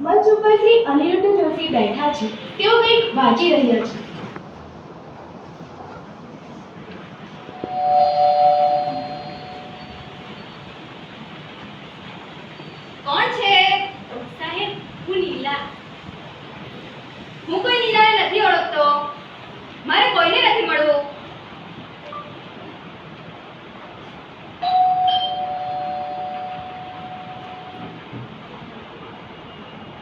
મંચ ઉપર શ્રી અનિરુદ્ધ જોશી બેઠા છે. તેઓ કંઈક વાંચી રહ્યા છે કોણ છે સાહેબ હું નીલા હું કોઈ નીલાને નથી ઓળખતો મારે કોઈને નથી મળવું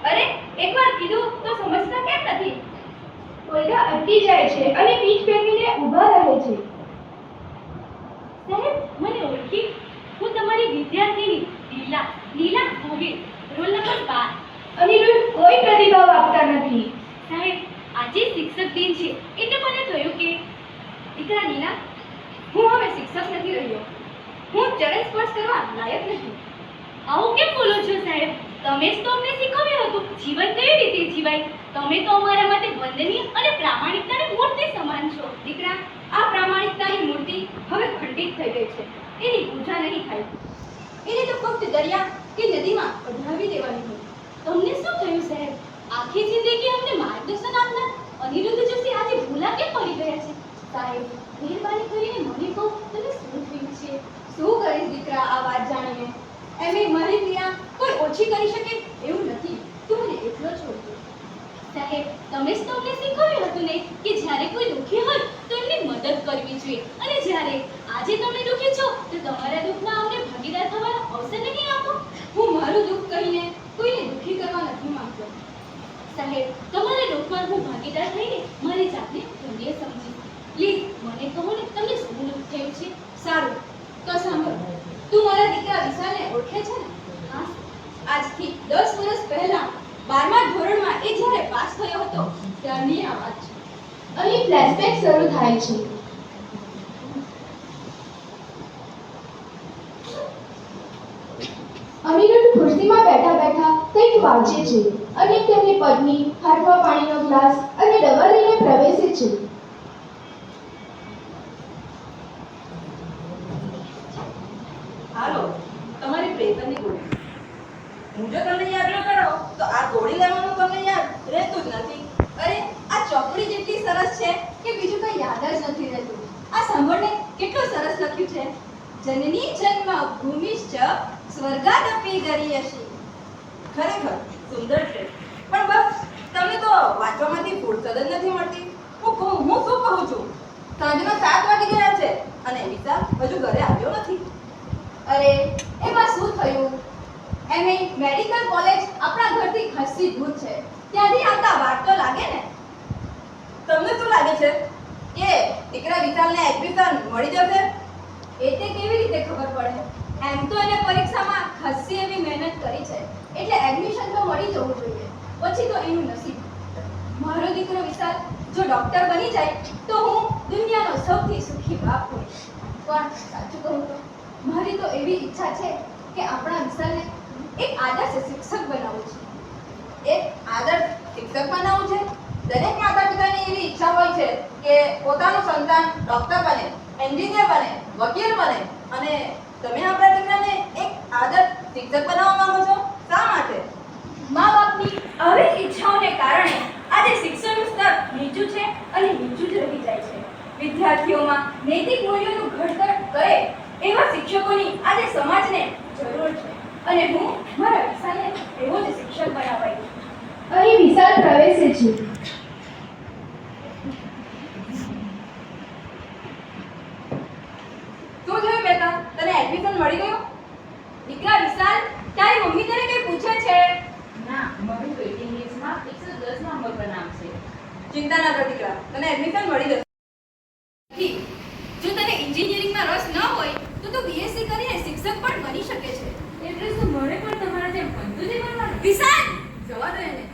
અરે એકવાર કીધું તો સમજતા કેમ નથી કોઈકા અટકી જાય છે અને પીઠ ફેરવીને ઊભા રહે છે સાહેબ મને ઓળખી હું તમારી વિદ્યાર્થીની લીલા લીલા ગોવિલ રોલ નંબર બાર અનિરુદ્ધ કોઈ પ્રતિભાવ આપતા નથી સાહેબ આજે શિક્ષક દિન છે. એટલે મને થયું કે, દીકરા નીના હું હવે શિક્ષક નથી રહ્યો. હું ચરણ સ્પર્શ કરવા લાયક નથી. આવું કેમ બોલો છો સાહેબ? તમે જ તો અમને શીખવ્યું હતું. જીવન કેવી રીતે જીવાય? તમે તો અમારા માટે વંદનીય અને પ્રામાણિકતાની મૂર્તિ સમાન છો. દીકરા, આ પ્રામાણિકતાની મૂર્તિ હવે ખંડિત થઈ ગઈ છે. એની પૂજા નહીં થાય. એને તો ફક્ત દરિયા કે નદીમાં પધરાવી દેવાની હોય. તમને શું થયું સાહેબ? આખી જિંદગી અમને માર્ગદર્શન આપનાર અનિરુદ્ધ જોશી આજે ભૂલા કેમ પડી ગયા છે? સાહેબ મહેરબાની કરીને મને કહો તમે શું થયું છે? શું કરીશ દીકરા આ વાત જાણીને? એમે મારી ક્રિયા કોઈ ઓછી કરી શકે? એવું નથી. તું મને એટલો છોડજો સાહેબ તમે જ તો અમને શીખવ્યું હતું ને કે જ્યારે કોઈ દુઃખી હોય તો એમને મદદ કરવી જોઈએ. અને જ્યારે આજે તમે દુઃખી છો તો તમારા દુઃખમાં અમને ભાગીદાર થવાનો અવસર નહીં આપો. હું મારું દુઃખ કહીને કોઈને દુઃખી કરવા નથી સાહેબ, તમારા લોકમાં હું ભાગીદાર થઈને મારી જાતને ધન્ય સમજી પ્લીઝ, મને કહો ને તમને શું થયું છે? સારું, તો સાંભળ. તું મારા દીકરા વિશાલને ઓળખે છે ને? હા આજથી દસ વર્ષ પહેલા બારમા ધોરણમાં એ જ્યારે પાસ થયો હતો, ત્યારની આ વાત છે. અહીં ફ્લેશબેક શરૂ થાય છે. અનિરુદ્ધ ખુરશીમાં બેઠા બેઠા કંઈક વાંચે છે અને તેમની પત્ની હાથમાં પાણીનો ગ્લાસ અને ડબલ લઈને પ્રવેશે છે. હાલો, તમારી પ્રેતની ગોળી. હું જો તમને યાદ ન કરો, તો આ ગોળી લેવાનું તમને યાદ રહેતું જ નથી. અરે, આ ચોપડી જેટલી સરસ છે કે બીજું કંઈ યાદ જ નથી રહેતું. આ સાંભળને કેટલું સરસ લખ્યું છે? જનની જન્મ ભૂમિશ્ચ સ્વર્ગાદપી ગરીયસી ખરેખર સુંદર છે પણ બસ તમને તો વાંચવામાંથી ફુરસદ જ નથી મળતી હું કહું હું શું કહું છું સાંજના સાત વાગી ગયા છે અને વિશાલ હજુ ઘરે આવ્યો નથી. અરે એમાં શું થયું? એમએ મેડિકલ કોલેજ આપણા ઘરથી ખાસી દૂર છે. ત્યાંથી આવતા વાર તો લાગે ને. તમને શું લાગે છે? કે દીકરા વિશાલને એડમિશન મળી જશે? એ તે કેવી રીતે ખબર પડે? એમ તો એને પરીક્ષામાં ખાસી એવી મહેનત કરી છે. એટલે એડમિશન તો મળી જવું જોઈએ. પછી તો એનું નસીબ. મારો દીકરો વિશાલ જો ડોક્ટર બની જાય તો હું દુનિયાનો સૌથી સુખી બાપ હોઈશ પણ સાચું કહું તો. મારી તો એવી ઈચ્છા છે કે આપણા વિશાલને એક આદર્શ શિક્ષક બનાવવું છે. એક આદર્શ શિક્ષક બનાવવું છે. દરેક માતા પિતાની એવી ઈચ્છા હોય છે કે પોતાનું સંતાન ડોક્ટર બને, એન્જિનિયર બને, વકીલ બને અને તમે આપણા દીકરાને એક આદર્શ શિક્ષક બનાવવા માંગો છો? શા માટે? મા બાપની આવી ઈચ્છાઓને કારણે આજે શિક્ષણનું સ્તર નીચું છે અને નીચું વિદ્યાર્થીઓમાં નૈતિક મૂલ્યોનું ઘડતર કરે એવા શિક્ષકોની આજે સમાજને જરૂર છે. અને હું મારા વિશાલને એવો જ શિક્ષક બનાવાય અહીં વિશાલ પ્રવેશે છે. શું થયું બેટા તને એડમિશન મળી ગયું? દીકરા વિશાલ તારી મમ્મી તને કંઈ પૂછે છે? ના મમ્મી વેઇટિંગ લિસ્ટમાં એકસો દસ નંબર પર નામ છે. ચિંતા ના કર દીકરા તને એડમિશન મળી જશે નથી. જો તને એન્જિનિયરિંગમાં રસ ન હોય તો તું બીએસસી કરીને શિક્ષક પણ બની શકે છે એટલે શું મને પણ તમારા જેમ બનતું જ બનવાનું વિશાલ જવા દે એને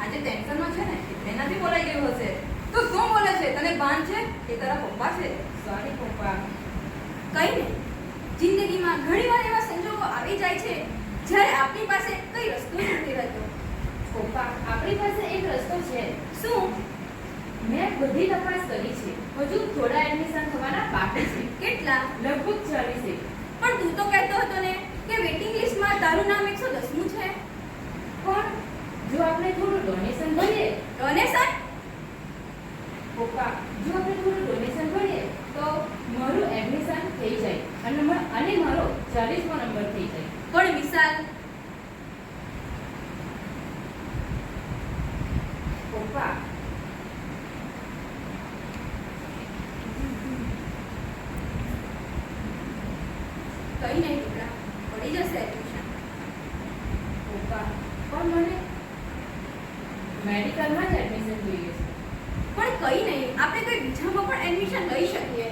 આજે ટેન્શનમાં છે ને એનાથી બોલાઈ ગયું હશે તો શું બોલે છે? તને ભાન છે? કે તારા પપ્પા છે? સોરી પપ્પા. કઈ નહીં. જિંદગીમાં ઘણીવાર એવા સંજોગો આવી જાય છે, જ્યારે આપણી પાસે કઈ રસ્તો જ નથી રહેતો. પપ્પા, આપણી પાસે એક રસ્તો છે. શું? મેં બધી તપાસ કરી છે. હજુ થોડા એડમિશન થવાના બાકી છે. કેટલા? લગભગ છે પણ તું તો કહેતો હતો ને કે વેટિંગ લિસ્ટમાં તારું નામ એકસો દસમું છે. પણ જો આપણે થોડું ડોનેશન ભરીએ ડોનેશન? પપ્પા જો આપણે થોડું ડોનેશન ભરીએ તો મારું એડમિશન થઈ જાય. અને અને મારો ચાલીસમો નંબર થઈ જાય. પણ વિશાલ પપ્પા કઈ નહીં દીકરા પડી જશે એડમિશન પપ્પા પણ મને મેડિકલમાં જ એડમિશન જોઈએ છે પણ કઈ નહીં આપણે કોઈ બીજામાં પણ એડમિશન લઈ શકીએ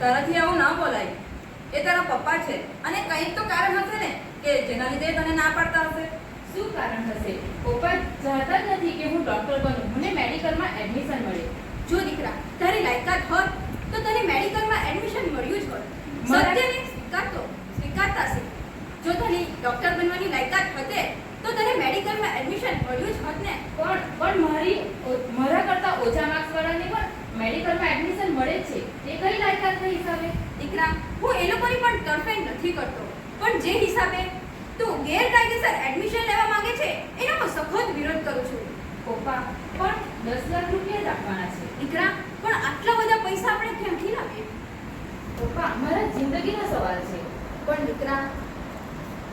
તારાથી આવું ના બોલાય એ તારા પપ્પા છે અને કંઈક તો કારણ હશે ને કે તને ના પાડતા હશે? શું કારણ હશે પપ્પા ચાહતા જ નથી કે હું ડોક્ટર બનું. મને મેડિકલમાં એડમિશન મળે. જો દીકરા તારી લાયકાત હોત તો તને મેડિકલમાં એડમિશન મળ્યું જ હોત. સત્યને સ્વીકારતો સ્વીકારતા છે જો તને ડોક્ટર બનવાની લાયકાત હતે તો તને મેડિકલમાં એડમિશન મળ્યું જ હોત ને. પણ પણ મારી મારા કરતા ઓછા માર્ક્સ વાળાને પણ મેડિકલમાં એડમિશન મળે છે. તે કઈ લાયકાતના હિસાબે? દીકરા હું એ લોકોની પણ તરફેણ નથી કરતો. પણ જે હિસાબે તું ગેરકાયદેસર એડમિશન લેવા માંગે છે, એનો હું સખત વિરોધ કરું છું. પપ્પા, પણ દસ લાખ રૂપિયા જ આપવાના છે. દીકરા, પણ આટલા બધા પૈસા આપણે ક્યાંથી લાવીએ? પપ્પા, મારા જિંદગીનો સવાલ છે. પણ દીકરા,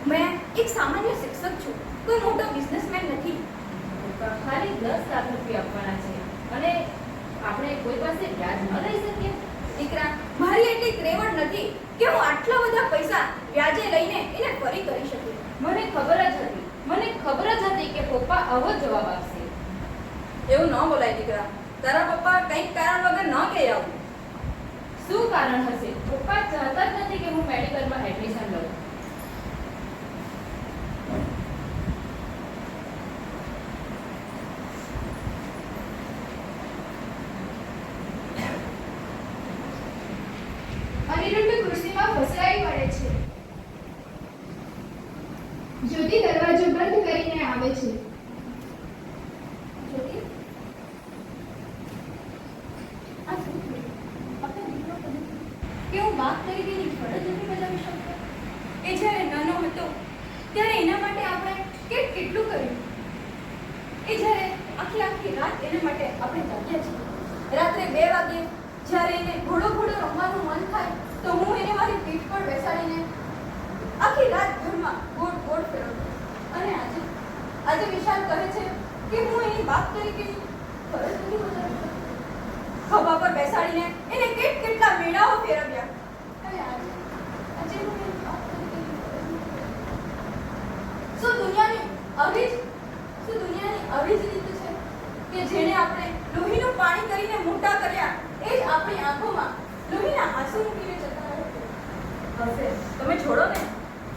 મેં એક સામાન્ય શિક્ષક છું, કોઈ મોટો બિઝનેસમેન નથી. ખાલી દસ લાખ રૂપિયા આપવાના છે. અને આપણે કોઈ પાસે વ્યાજ ન લઈ શકીએ. દીકરા, મારી એટલી ત્રેવડ નથી કે હું આટલા બધા પૈસા વ્યાજે લઈને એને ફરી કરી શકું. મને ખબર જ હતી. મને ખબર જ હતી કે પપ્પા આવો જ જવાબ આપશે. એવું ન બોલાય દીકરા. તારા પપ્પા કંઈક કારણ વગર ન કહે આવું. શું કારણ હશે? પપ્પા ચાહતા જ નથી કે હું મેડિકલમાં એડમિશન લઉં અનિરુદ્ધ ખુરશીમાં ફસરાઈ પડે છે જ્યોતિ દરવાજો બંધ કરીને આવે છે જ્યોતિ આ શું થયું? આપણે દીકરો કહે છે કે હું વાત કરી તેની ફરજ નથી બજાવી શકતો એ જ્યારે નાનો હતો ત્યારે એના માટે આપણે કેટ કેટલું કર્યું એ જ્યારે આખી આખી રાત એના માટે આપણે જાગ્યા છીએ રાત્રે બે વાગે જ્યારે એને ઘોડો ઘોડો રમવાનું મન થાય તો હું એને મારી પીઠ પર બેસાડીને આખી રાત ઘરમાં ગોળ ગોળ ફેરવતો અને આજે આજે વિશાલ કહે છે કે હું એની વાત તરીકે ફરજ નથી બજાવી શકતો ખભા પર બેસાડીને એને કેટ કેટલા મેળાઓ ફેરવ્યા અને આજે આજે હું એની વાત તરીકે ફરજ નથી બજાવી. શું દુનિયાની આવી જ શું દુનિયાની આવી જ રીત છે કે જેને આપણે લોહીનું પાણી કરીને મોટા કર્યા એ જ આપણી આંખોમાં લોહીના આંસુ મૂકીને જતા રહે હશે તમે છોડો ને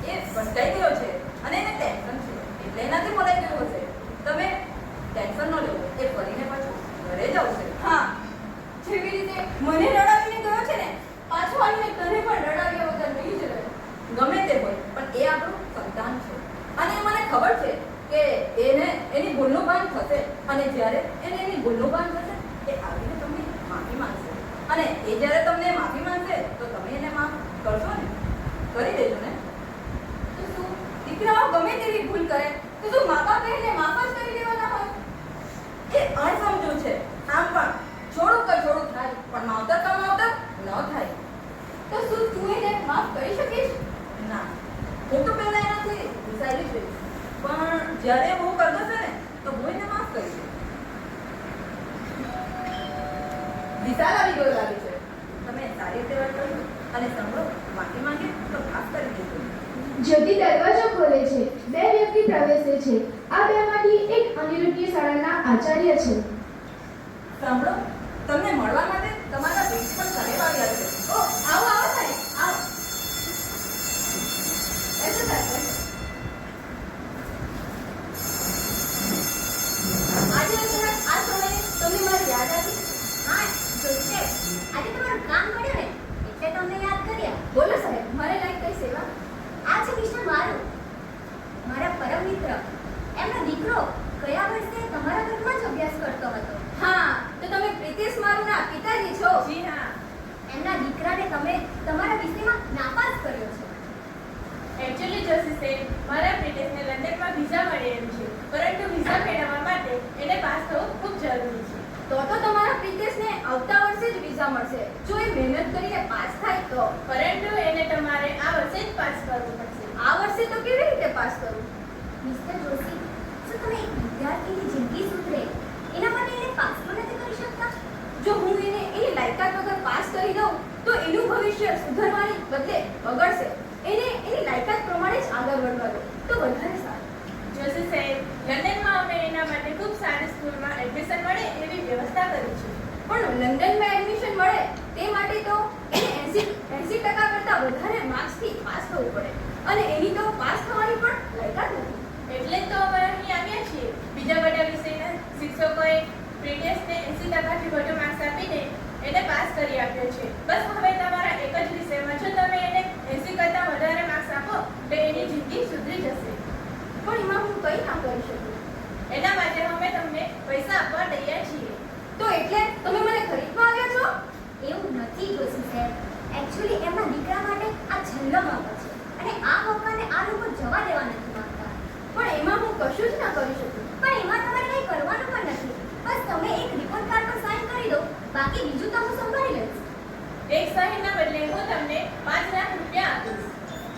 એ ભટકાઈ ગયો છે અને એને ટેન્શન છે એટલે એનાથી બોલાઈ ગયો હશે તમે ટેન્શન ન લેવો એ ફરીને પાછું ઘરે જ આવશે હા જેવી રીતે મને રડાવીને ગયો છે ને પાછો આવીને તને પણ રડાવ્યા વગર નહીં જ રહે ગમે તે હોય પણ એ આપણું સંતાન છે અને એ મને ખબર છે કે એને એની ભૂલનું ભાન થશે અને જ્યારે એને એની ભૂલનું ભાન થશે એ આવીને તમને માફી માંગશે અને એ જ્યારે તમને માફી માંગશે, તો તમે એને માફ કરશો ને? કરી દેજો ને? તો શું? દીકરાઓ ગમે તેવી ભૂલ કરે, તો શું મા બાપ એને માફ જ કરી દેવાના હોય? એ અણસમજુ છે. આમ પણ છોડું કે છોડું થાય, પણ માવતર કા માવતર ન થાય. તો શું તું એને માફ કરી શકીશ? ના. હું તો પહેલાં એનાથી ગુસાયેલી છું પણ જ્યારે હું કરતો છે ને, તો હું એને માફ કરીશ વિશાલ આવી ગયો લાગે છે તમે સારી રીતે વાત કરી અને સાંભળો માફી માંગે તો ખાસ કરી દેજો જ્યોતિ દરવાજો ખોલે છે. બે વ્યક્તિ પ્રવેશે છે. આ બેમાંથી એક અનિરુદ્ધની શાળાના આચાર્ય છે. સાંભળો તમને મળવા માટે તમારા પ્રિન્સિપલ સાહેબ આવ્યા છે ઓ આવો આવો સાહેબ આવો બેસો સાહેબ બેસો. આજે અચાનક આ સમયે તમને મારી યાદ આવી હા જોશે આજે તમારું કામ મળ્યું ને એટલે તમને યાદ કર્યા બોલો સાહેબ મારે લાયક કઈ સેવા આ છે મિસ્ટર મારું મારા પરમ મિત્ર એમનો દીકરો ગયા વર્ષે તમારા ઘરમાં જ અભ્યાસ કરતો હતો હા તો તમે પ્રીતિશ મારુના પિતાજી છો જી હા એમના દીકરાને તમે તમારા વિષયમાં નાપાસ કર્યો છે એકચ્યુઅલી જસ્ટિસે મારા પ્રિટેસ્ટને થવું ખૂબ જરૂરી છે. તો તો તમારા પ્રિતેશને આવતા વર્ષે જ વિઝા મળશે. જો એ મહેનત કરીને પાસ થાય તો. પરંતુ એને તમારે આ વર્ષે જ પાસ કરવું પડશે. આ વર્ષે તો કેવી રીતે પાસ કરવું મિસ્ટર જોશી શું તમે એક વિદ્યાર્થીની જિંદગી સુધરે એના માટે એને પાસ પણ નથી કરી શકતા? જો હું એને એની લાયકાત વગર પાસ કરી દઉં તો એનું ભવિષ્ય સુધરવાની બદલે બગડશે. એને એની લાયકાત પ્રમાણે જ આગળ વધવા દો. તો વધારે સારું. જોશી લંડનમાં અમે એના માટે ખૂબ સારી સ્કૂલમાં એડમિશન મળે એવી વ્યવસ્થા કરી છે. પણ લંડનમાં એડમિશન મળે તે માટે તો એને એંસી એંસી ટકા કરતાં વધારે માર્ક્સથી પાસ થવું પડે. અને એની તો પાસ થવાની પણ લાયકાત નથી. એટલે તો અમે અહીં આવ્યા છીએ બીજા બધા વિષયના શિક્ષકોએ પ્રિટેસ્ટને એંસી ટકાથી વધુ માર્ક્સ આપીને એને પાસ કરી આપ્યો છે બસ હવે તમારા એક જ વિષયમાં જો તમે એને એંસી કરતાં વધારે માર્ક્સ આપો તો એની જિંદગી સુધરી જશે પણ એમાં હું કંઈ ના કરી શકું એના માટે અમે તમને પૈસા આપવા તૈયાર છીએ તો એટલે તમે મને ખરીદવા આવ્યા છો? એવું નથી જોશી સાહેબ. એકચ્યુઅલી એમના દીકરા માટે આ છેલ્લો મોકો છે. અને આ મોકાને આ લોકો જવા દેવા નથી માંગતા. પણ એમાં હું કશું જ ના કરી શકું. પણ એમાં તમારે કંઈ કરવાનું પણ નથી. બસ તમે એક રિપોર્ટ કાર્ડ પર સાઈન કરી દો. બાકી બીજું તો હું સંભાળી લઈશ. એક સાઈનના બદલે હું તમને પાંચ લાખ રૂપિયા આપીશ.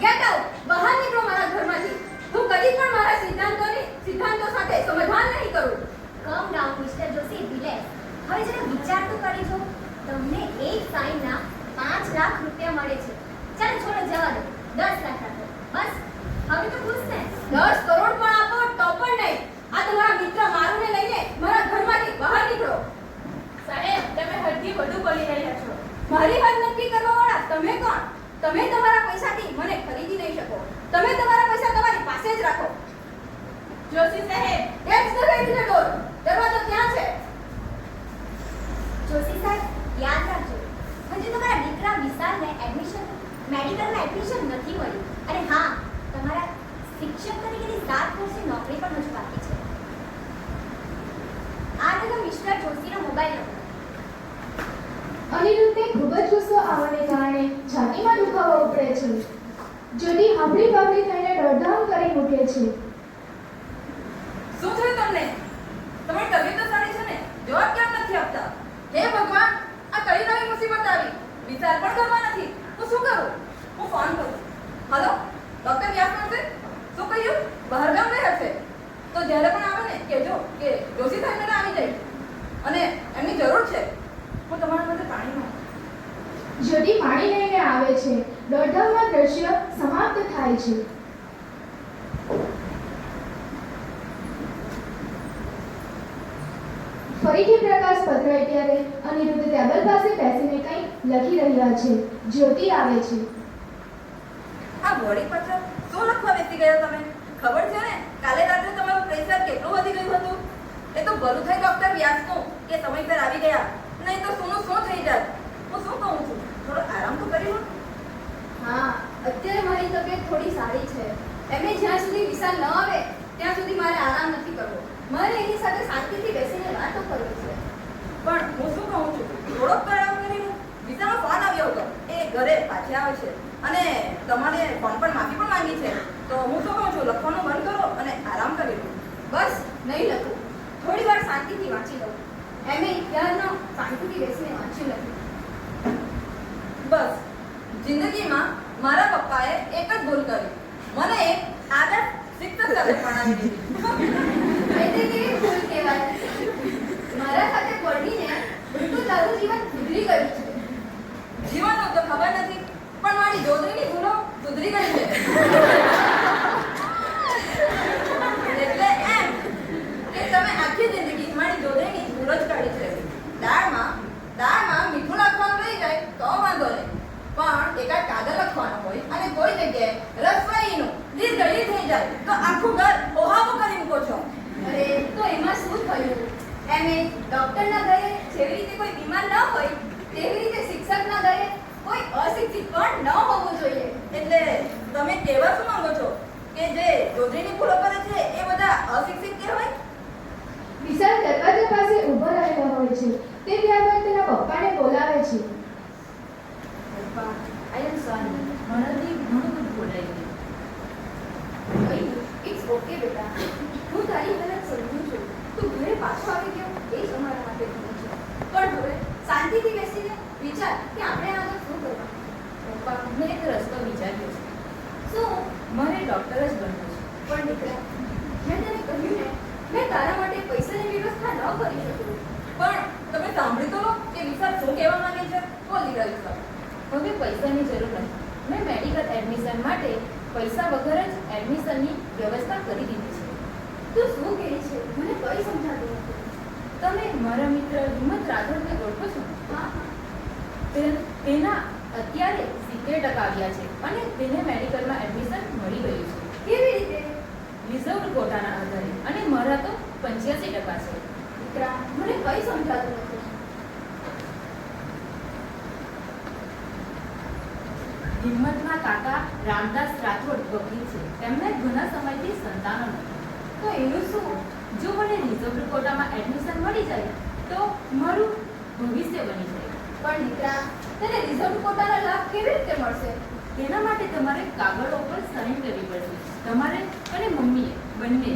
ગેટ આઉટ બહાર નીકળો મારા ઘરમાંથી. હું કદી પણ મારા સિદ્ધાંતોની સિદ્ધાંતો સાથે સમાધાન નહીં કરું. કમ ડાઉન મિસ્ટર જોશી હવે જરા વિચાર તો કરી જો તમને એક સાઈનના પાંચ લાખ રૂપિયા મળે છે. ચાલ છોડો જવા દો. દસ લાખ આપો. બસ. હવે તો ખુશ ને? દસ કરોડ પણ આપો તો પણ નહીં. આ તમારા મિત્ર મારુને લઈને મારા ઘરમાંથી બહાર નીકળો. સાહેબ તમે હદથી વધુ બોલી રહ્યા છો. મારી હદ નક્કી કરવા વાળા તમે કોણ? તમે તમારા પૈસાથી મને ખરીદી નહીં શકો. તમે તમારા પૈસા તમારી પાસે જ રાખો. જોશી સાહેબ. the way to the દરવાજો ત્યાં છે? જોશી સાહેબ, યાદ રાખજો. હજુ તમારા દીકરા વિશાલને એડમિશન મેડિકલમાં એડમિશન નથી મળ્યું. અને હા, તમારા શિક્ષક તરીકેની સાત વર્ષની નોકરી પણ હજુ બાકી છે. આ રહ્યો મિસ્ટર જોશીનો મોબાઈલ નંબર અનિરુદ્ધને ખૂબ જ ગુસ્સો આવવાને કારણે છાતીમાં દુખાવો ઉપડે છે. જ્યોતિ હાંભળી બાબડી થઈને દોડધામ કરી મૂકે છે શું થયું તમને તમારી તબિયત તો સારી છે ને જવાબ કેમ નથી આપતા હે ભગવાન આ કઈ નવી મુસીબત આવી વિચાર પણ કરવા નથી હું શું કરું હું ફોન કરું હલો ડોક્ટર વ્યાસ મળશે શું કહ્યું બહારગામ ગયા છે તો જ્યારે પણ આવે ને કહેજો કે જોશી સાહેબ મને આવી જાય અને એમની જરૂર છે હું તમારા માટે પાણી માંગુ જ્યોતિ પાણી લઈને આવે છે દોડધામમાં દ્રશ્ય સમાપ્ત થાય છે. ફરીથી પ્રકાશ પથરાય ત્યારે અનિરુદ્ધ ટેબલ પાસે બેસીને કંઈ લખી રહ્યા છે. જ્યોતિ આવે છે. આ વળી પત્ર શું લખવા બેસી ગયા તમે? ખબર છે ને? કાલે રાત્રે તમારું પ્રેશર કેટલું વધી ગયું હતું? એ તો ભલું થઈ ડોક્ટર વ્યાસનું કે સમયસર આવી ગયા. નહીં તો સોનું શું થઈ જાય હું શું કહું છું? થોડો આરામ તો કરી લો. હા અત્યારે મારી તબિયત થોડી સારી છે. એમને જ્યાં સુધી વિસા ન આવે, ત્યાં સુધી મારે આરામ નથી કરવો. મારે એની સાથે શાંતિથી બેસીને વાતો કરવી છે. પણ હું શું કહું છું? થોડોક કરાવ કરીને વિશાલનો ફોન આવ્યો હતો. એ ઘરે પાછી આવે છે. અને તમારે ફોન પર માફી પણ માંગી છે. તો હું શું કહું છું? લખવાનું બંધ કરો અને આરામ કરી લો. બસ, નહીં લખું. થોડી વાર શાંતિથી વાંચી લઉં. એમે ઇતિહાસનો શાંતિથી બેસીને વાંચી નથી. બસ, જિંદગીમાં મારા પપ્પાએ એક જ ભૂલ કરી. મને એક આદત શિક્ષક સાથે ભણાવી દીધી. કેવી ભૂલ કહેવાય. મારા સાથે પડીને બિલકુલ તારું જીવન સુધરી ગયું છે. જીવનનું તો ખબર નથી, પણ મારી જોધરીની ભૂલો સુધરી ગઈ છે. એટલે એમ, કે તમે આખી જિંદગી મારી જોડણીની ભૂલો જ કાઢી છે દાળમાં દાળમાં મીઠું નાખવાનું રહી જાય તો વાંધો નહીં પણ એકાદ કાગળ લખવાનો હોય અને કોઈ જગ્યાએ રસવાઈનું લીર ગળી થઈ જાય તો આખું ઘર ઓહાવો કરી મૂકો છો અરે તો એમાં શું થયું એમે ડોક્ટરના ઘરે જેવી રીતે કોઈ બીમાર ન હોય તેવી રીતે શિક્ષકના ઘરે કોઈ અશિક્ષિત પણ ન હોવું જોઈએ. એટલે તમે કહેવા શું માંગો છો? કે જે જોડણીની ફૂલો કરે છે એ બધા અશિક્ષિત કહેવાય? વિશાલ દરવાજા પાસે ઊભો રહેલો હોય છે. તે ત્યારબાદ તેના પપ્પાને બોલાવે છે. પપ્પા આઈ એમ સોરી ઘણું બધું બોલાઈ ગયું ઇટ્સ ઓકે બેટા હું તારી હાલત સમજુ છું તું ઘરે પાછો આવી ગયો એ જ અમારા માટે ઘણું છે પણ હવે શાંતિથી બેસીને વિચાર કે આપણે આગળ શું કરવાનું પપ્પા મેં એક રસ્તો વિચાર્યો છે મને ડૉક્ટર જ બનવું છે. પણ દીકરા મેં તને કહ્યું ને મેં તારા માટે પૈસાની વ્યવસ્થા ન કરી શકું. પણ તમે સાંભળી તો કે વિશાલ શું કહેવા માંગે છે? બોલ દીકરા વિશાલ. હવે પૈસાની જરૂર નથી. મેં મેડિકલ એડમિશન માટે પૈસા વગર જ એડમિશનની વ્યવસ્થા કરી દીધી છે. તું શું કહે છે? મને કઈ સમજાતું નથી. તમે મારા મિત્ર હિંમત રાઠોડને ઓળખો છો? હા. તેના અત્યારે સિત્તેર ટકા આવ્યા છે અને તેને મેડિકલમાં એડમિશન મળી ગયું છે. કેવી રીતે? રિઝર્વ કોટાના આધારે. અને મારા તો પંચ્યાસી ટકા છે. દીકરા, મને કઈ સમજાતું નથી. હિંમતના કાકા રામદાસ રાઠોડ વકીલ છે. તેમને ઘણા સમયથી સંતાનો નથી. તો એનું શું? જો મને રિઝર્વ કોટામાં એડમિશન મળી જાય, તો મારું ભવિષ્ય બની જાય. પણ દીકરા તને રિઝર્વ કોટાના લાભ કેવી રીતે મળશે? તેના માટે તમારે કાગળો પર સહી કરવી પડશે. તમારે અને મમ્મીએ બંને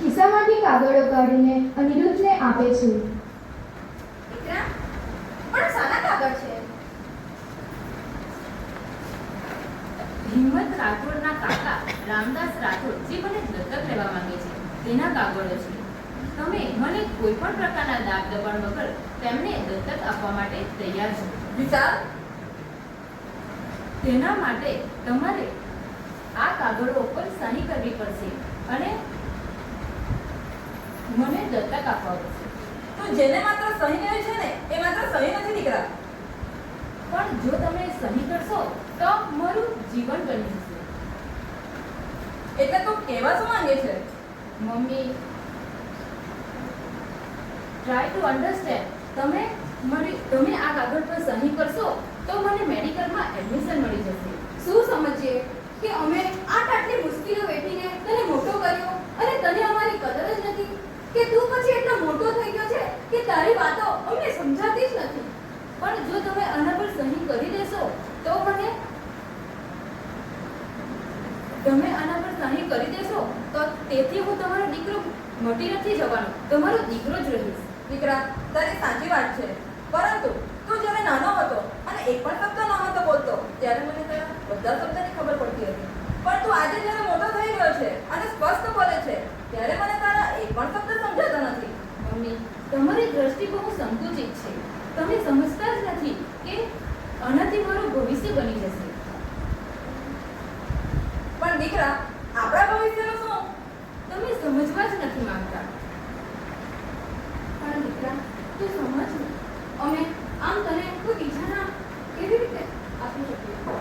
ખિસ્સામાંથી કાગળો કાઢીને અનિરુદ્ધને આપે છે. દીકરા પણ સાના કાગળ છે? હિંમત રાઠોડના કાકા રામદાસ રાઠોડ જે મને દત્તક લેવા માંગે છે તેના કાગળો છે. તમે મને કોઈ પણ પ્રકારના દાબ દબાણ વગર તેમને દત્તક આપવા માટે તૈયાર છો. વિશાલ? તેના માટે તમારે આ કાગળો ઉપર સહી કરવી પડશે અને મને દત્તક આપવા પડશે. તો જેને માત્ર સહી કહે છે ને એ માત્ર સહી નથી દીકરા. પણ જો તમે સહી કરશો તો મારું જીવન બની જશે. એટલે તો કહેવા શું માંગે છે? મમ્મી ટ્રાય ટુ અન્ડરસ્ટેન્ડ તમે મને, તમે આ કાગળ પર સહી કરશો તો મને મેડિકલમાં એડમિશન મળી જશે. શું સમજીએ? કે અમે આટ આટલી મુશ્કેલીઓ વેઠીને તને મોટો કર્યો અને તને અમારી કદર જ નથી. કે તું પછી એટલો મોટો થઈ ગયો છે કે તારી વાતો અમને સમજાતી જ નથી. પણ જો તમે આના પર સહી કરી દેશો તો મને તમે આના પર સહી કરી દેશો તો તેથી હું તમારો દીકરો મટી નથી જવાનો. તમારો દીકરો જ રહીશ દીકરા તારી સાચી વાત છે. પરંતુ તું જ્યારે નાનો હતો અને એક પણ શબ્દ ન હતો બોલતો ત્યારે મને તારા બધા શબ્દની ખબર પડતી હતી. પણ તું આજે જ્યારે મોટો થઈ ગયો છે અને સ્પષ્ટ બોલે છે ત્યારે મને તારા એક પણ શબ્દ સમજાતો નથી. મમ્મી તમારી દ્રષ્ટિ બહુ સંકુચિત છે. તમે સમજતા જ નથી કે આનાથી મારું ભવિષ્ય બની જશે. પણ દીકરા આપણા ભવિષ્યનું શું? તમે સમજવા જ નથી માંગતા. પણ દીકરા તું સમજ અમે આમ તને કોઈ બીજાના કેવી રીતે આપી શકીએ?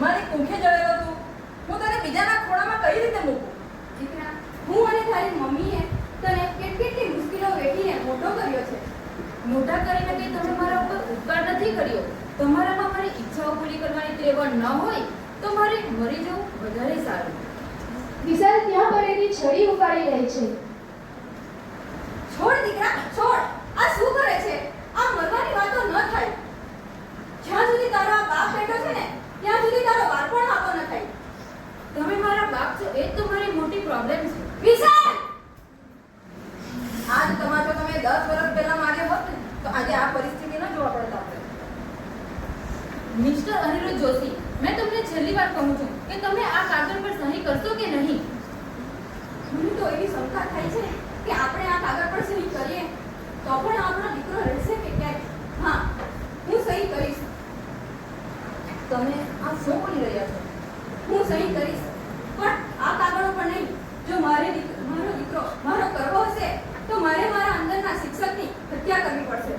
મારી કુંખે જળેલો તું. હું તને બીજાના ખોળામાં કઈ રીતે મૂકું? દીકરા હું અને તારી મમ્મીએ તને કેટલી કેટલી મુશ્કેલીઓ વેઠીને મોટો કર્યો છે. મોટા કરીને કે તમે મારા ઉપર ઉપકાર નથી કર્યો. તમારામાં મારી ઈચ્છાઓ પૂરી કરવાની ત્રેવડ ન હોય તો મારે મરી જવું વધારે સારું. વિશાલ ત્યાં પડેલી છડી ઉપાડી રહી છે. છોડ દીકરા, છોડ. આ શું કરે છે? આ મરવાની વાતો ન થાય. જ્યાં સુધી તારો આ બાપ બેઠો છે ને ત્યાં સુધી તારો વાર પણ વાતો ન થાય તમે મારા બાપ છો એ જ તો મારી મોટી પ્રોબ્લેમ છે વિશાલ આજ તમારો તમે દસ વર્ષ પહેલા માર્યો હોત ને તો આજે આ પરિસ્થિતિ ન જોવા પડત આપણે મિસ્ટર અનિરુદ્ધ જોશી મેં તમને છેલ્લી વાર કહું છું કે તમે આ કાગળ પર સહી કરશો કે નહીં મને તો એવી શંકા થાય છે કે આપણે આ કાગળ પર સહી કરીએ તો પણ આપણો દીકરો રહેશે કે ક્યાંય હા હું સહી કરીશ તમે આ શું બોલી રહ્યા છો હું સહી કરીશ પણ આ કાગળો પર નહીં જો મારે દીક- મારો દીકરો મારો કરવો હશે તો મારે મારા અંદરના શિક્ષકની હત્યા કરવી પડશે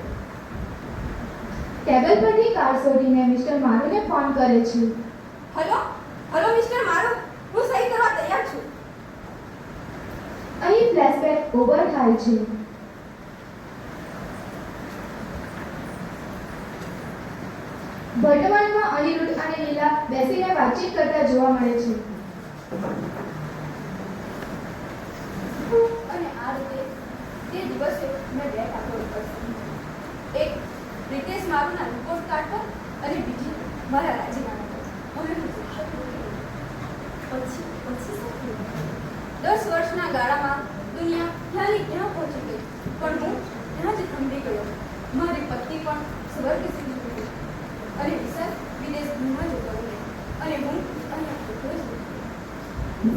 ટેબલ પરથી કાર્ડ શોધીને મિસ્ટર મારુને ફોન કરે છે. હલો હલો મિસ્ટર મારુ હું સહી કરવા તૈયાર છું. અહીં ફ્લેશબેક ઓવર થાય છે. વર્તમાનમાં અનિરુદ્ધ અને લીલા બેસીને વાતચીત કરતા જોવા મળે છે. અને આ રીતે તે દિવસે મેં બે કાગળો પર સહી કરી. એક મારું મારુના રિપોર્ટ કાર્ડ પર અને બીજી મારા રાજીનામા પર. પછી પછી દસ વર્ષના ગાળામાં દુનિયા ક્યાંની ક્યાં પહોંચી ગઈ? પણ હું ત્યાં જ થંભી ગયો. મારી પત્ની પણ સ્વર્ગ સુધી ગઈ અને વિશાલ વિદેશ ઘૂમવા જતો રહ્યો. અને હું અહીંયા એકલો જ રહ્યો.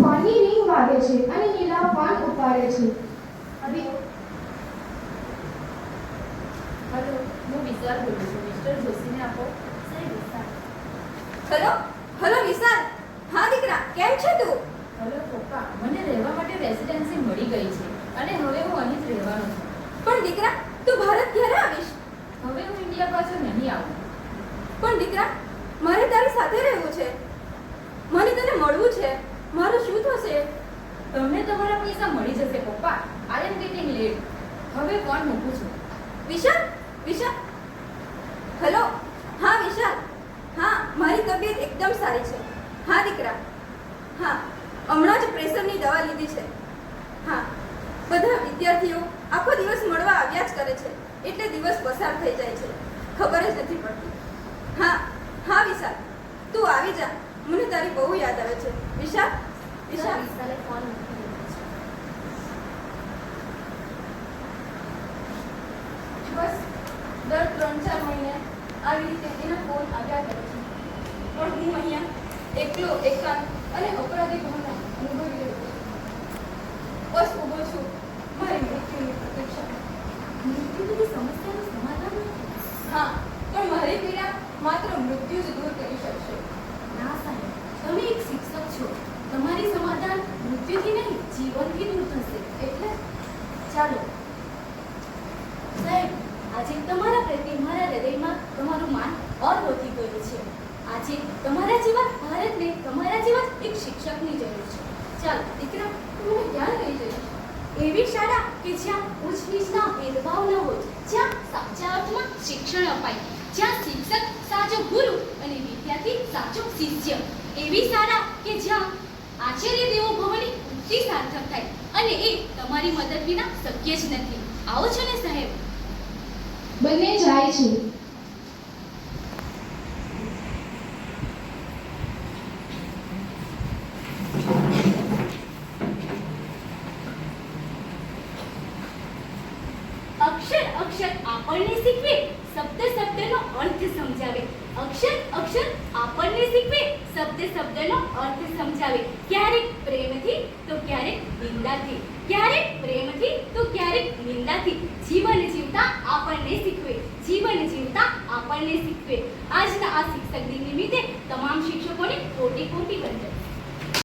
ફોનની રિંગ વાગે છે અને નીલા ફોન ઉપાડે છે. હલો હલો હું વિશાલ બોલું છું. મિસ્ટર જોશીને આપો. સાહેબ વિશાલ. હલો? હલો વિશાલ. હા દીકરા કેમ છે તું? હલો પપ્પા. મને રહેવા માટે રેસિડેન્સી મળી ગઈ છે અને હવે હું અહીં જ રહેવાનો છું. પણ દીકરા તું ભારત ક્યારે આવીશ? હવે હું ઇન્ડિયા પાછો નહીં આવું. પણ દીકરા મારે તારી સાથે રહેવું છે. મને તને મળવું છે. મારું શું થશે? તમને તમારા પૈસા મળી જશે પપ્પા. આઈ એમ ગેટિંગ લેટ હવે ફોન મૂકું છું. વિશાલ વિશાલ હલો? હા, વિશાલ. હા, મારી તબિયત એકદમ સારી છે. હા, દીકરા. હા, હમણાં જ પ્રેશરની દવા લીધી છે. હા, બધા વિદ્યાર્થીઓ આખો દિવસ મળવા આવ્યા જ કરે છે. એટલે દિવસ પસાર થઈ જાય છે. ખબર જ નથી પડતી. હા હા, વિશાલ. તું આવી જા. મને તારી બહુ યાદ આવે છે. વિશાલ? વિશાલ? વિશાલે ફોન બસ, દર ત્રણ ચાર મહિને આવી રીતે તેના ફોન આવ્યા કરે છે. પણ હું અહીંયા એકલો, એકાંત અને અપરાધી ભાવના અનુભવી રહ્યો છું. બસ ઊભો છું મારી મૃત્યુની પ્રતીક્ષા મૃત્યુ બધી સમસ્યાનું સમાધાન નથી હા પણ મારી પીડા માત્ર મૃત્યુ જ દૂર કરી શકશે ના સાહેબ તમે એક શિક્ષક છો તમારી સમાધાન મૃત્યુથી નહીં જીવનથી દૂર થશે એટલે ચાલો સાહેબ આજે તમારા પ્રત્યે મારા હૃદયમાં તમારું માન ઓર વધી ગયું છે આજે તમારા જેવા ભારતને તમારા જેવા જ એક શિક્ષકની જરૂર છે ચાલો દીકરા તું મને ક્યાં લઈ જઈશ એવી શાળા કે જ્યાં ઉચ્ચ નીચના ભેદભાવ ન હોય જ્યાં સાચા અર્થમાં શિક્ષણ અપાય જ્યાં શિક્ષક સાચો ગુરુ અને વિદ્યાર્થી સાચો શિષ્ય એવી શાળા કે જ્યાં આચાર્ય દેવો ભવની ઉક્તિ થાય. અને એ તમારી મદદ વિના શક્ય જ નથી. આવો છો ને સાહેબ? બંને જાય છે.